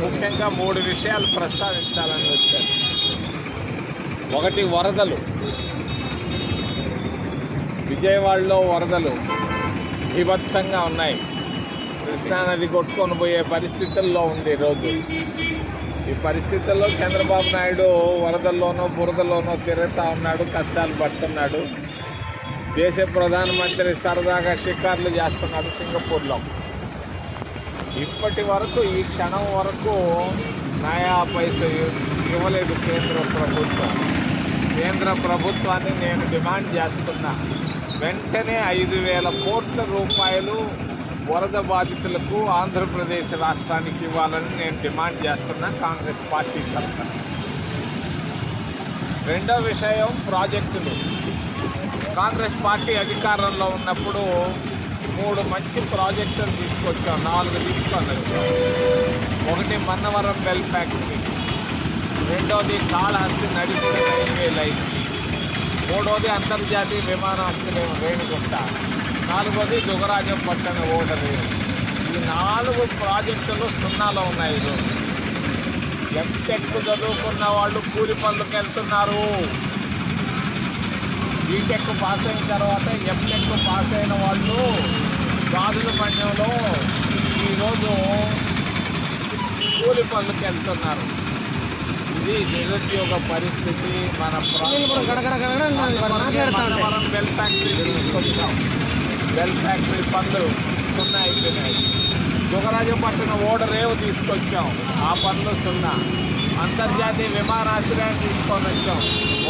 ముఖ్యంగా మూడు విషయాలు ప్రస్తావించాలని వచ్చారు. ఒకటి వరదలు. విజయవాడలో వరదలు విభత్సంగా ఉన్నాయి. కృష్ణానది కొట్టుకొని పోయే పరిస్థితుల్లో ఉంది ఈరోజు. ఈ పరిస్థితుల్లో చంద్రబాబు నాయుడు వరదల్లోనో బురదలోనో తిరుగుతూ ఉన్నాడు కష్టాలు పడుతున్నాడు. దేశ ప్రధానమంత్రి సరదాగా షికార్లు చేస్తున్నాడు సింగపూర్లో. ఇప్పటి వరకు ఈ క్షణం వరకు నయా పైస ఇవ్వలేదు కేంద్ర ప్రభుత్వం. కేంద్ర ప్రభుత్వాన్ని నేను డిమాండ్ చేస్తున్నా. వెంటనే ఐదు వేల కోట్ల రూపాయలు వరద బాధితులకు ఆంధ్రప్రదేశ్ రాష్ట్రానికి ఇవ్వాలని నేను డిమాండ్ చేస్తున్నా కాంగ్రెస్ పార్టీ తరఫున. రెండో విషయం ప్రాజెక్టులు. కాంగ్రెస్ పార్టీ అధికారంలో ఉన్నప్పుడు మూడు మంచి ప్రాజెక్టులు తీసుకొచ్చాం. నాలుగు తీసుకొని ఒకటి మన్నవరం బెల్ ఫ్యాక్టరీ. రెండోది కాళహస్తి నడిపి రైల్వే లైన్. మూడోది అంతర్జాతీయ విమానాశ్రయం రేణుగుంట నాలుగోది దుగరాజం పట్టణ ఓటరు ఈ నాలుగు ప్రాజెక్టులు సున్నాలో ఉన్నాయి ఈరోజు ఎంటెక్ చదువుకున్న వాళ్ళు కూలి పనులకు వెళ్తున్నారు. బీటెక్ పాస్ అయిన తర్వాత ఎంటెక్ పాస్ అయిన వాళ్ళు గాజుల మండలంలో ఈరోజు కూలి పనులకు వెళ్తున్నారు. ఇది నిరుద్యోగ పరిస్థితి మన మనవరం బెల్ ఫ్యాక్టరీ తీసుకొచ్చాం. బెల్ ఫ్యాక్టరీ పనులు సున్నా అయిపోయినాయి. దుగరాజపట్నం ఓడరేవు తీసుకొచ్చాం. ఆ పనులు సున్నా. అంతర్జాతీయ విమానాశ్రయం తీసుకొని వచ్చాం.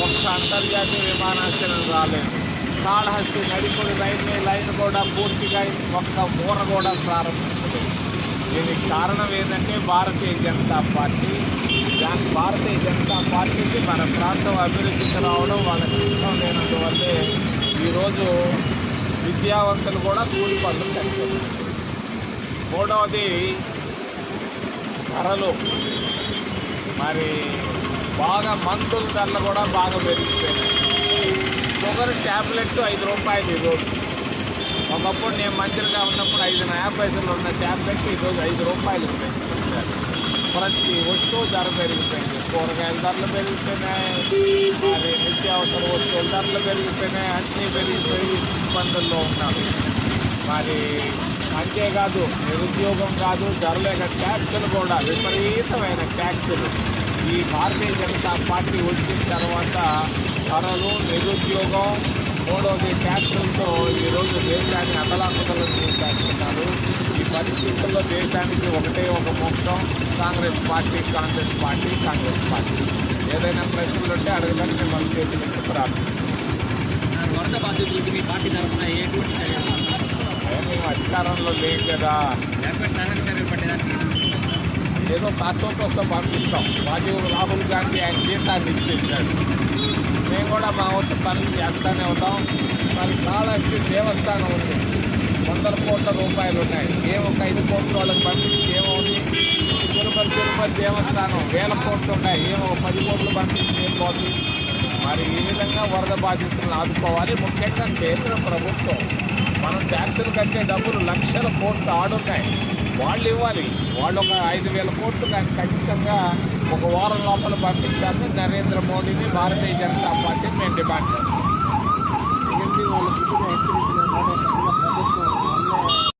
ఒక్క అంతర్జాతీయ విమానాశ్రయం రాలేదు. కాళహస్తి నడిపుడి రైల్వే లైన్ కూడా పూర్తిగా ఒక్క ఊర కూడా ప్రారంభించలేదు. దీనికి కారణం ఏంటంటే భారతీయ జనతా పార్టీ. దాని భారతీయ జనతా పార్టీకి మన ప్రాంతం అభివృద్ధికి రావడం వాళ్ళకి ఇష్టం లేనందువల్లే ఈరోజు విద్యావంతులు కూడా కూలి పనులు కట్టుకున్నారు మూడవది ధరలు. మరి బాగా మందుల ధరలు కూడా బాగా పెరిగిపోయినాయి. షుగర్ ట్యాబ్లెట్ ఐదు రూపాయలు ఈరోజు ఒకప్పుడు నేను మంచిగా ఉన్నప్పుడు ఐదు యాభై పైసలు ఉన్న ట్యాబ్లెట్ ఈరోజు ఐదు రూపాయలు ఉన్నాయి. ప్రతి వస్తువు ధర పెరిగిపోయింది. కూరగాయల ధరలు పెరిగిపోయినాయి. మరి నిత్యావసర వస్తువుల ధరలు పెరిగిపోయినాయి. అన్నీ పెరిగిపోయి ఇబ్బందుల్లో ఉన్నారు. మరి అంతేకాదు నిరుద్యోగం కాదు ధరలేక ట్యాక్సులు కూడా విపరీతమైన ట్యాక్సులు. ఈ భారతీయ జనతా పార్టీ వచ్చిన తర్వాత ధరలు నిరుద్యోగం మూడవది ట్యాక్సులతో ఈరోజు దేశాన్ని అతలాకుతలం చేసేస్తున్నారు. ఈ పరిస్థితుల్లో దేశానికి ఒకటే ఒక మోక్షం Congress party Congress party Congress party. ఏదైనా ప్రశ్నలు ఉంటే అడగడానికి మిమ్మల్ని చేతులెత్తి ప్రార్థన. వరద బాధితులకి మీ పార్టీ తరఫున ఎటువంటి చర్యలు మేము అధికారంలో లేదు కదా. ఏదో కాస్తో కోస్తో పంపిస్తాం. రాజీవ్ రాహుల్ గాంధీ ఆయన జీతాన్ని ఇచ్చేసాడు మేము కూడా మా వంతు పనులు చేస్తూనే ఉంటాం మరి కాళహస్తి దేవస్థానం ఉంది. వందల కోట్ల రూపాయలు ఉన్నాయి. ఏమో ఒక ఐదు కోట్ల వాళ్ళకి పంపించి ఏమవుతుంది తిరుపతి తిరుపతి దేవస్థానం వేల కోట్లు ఉన్నాయి. ఏమో పది కోట్లు పంపించి ఏం పోతుంది? మరి ఈ విధంగా వరద బాధితులను ఆదుకోవాలి. ముఖ్యంగా కేంద్ర ప్రభుత్వం. మనం ట్యాక్సులు కట్టే డబ్బులు లక్షల కోట్లు ఆడున్నాయి. వాళ్ళు ఇవ్వాలి. వాళ్ళు ఒక ఐదు వేల కోట్లు కానీ ఖచ్చితంగా ఒక వారం లోపల పంపించాలని నరేంద్ర మోడీని భారతీయ జనతా పార్టీ మేము డిమాండ్ చేస్తాం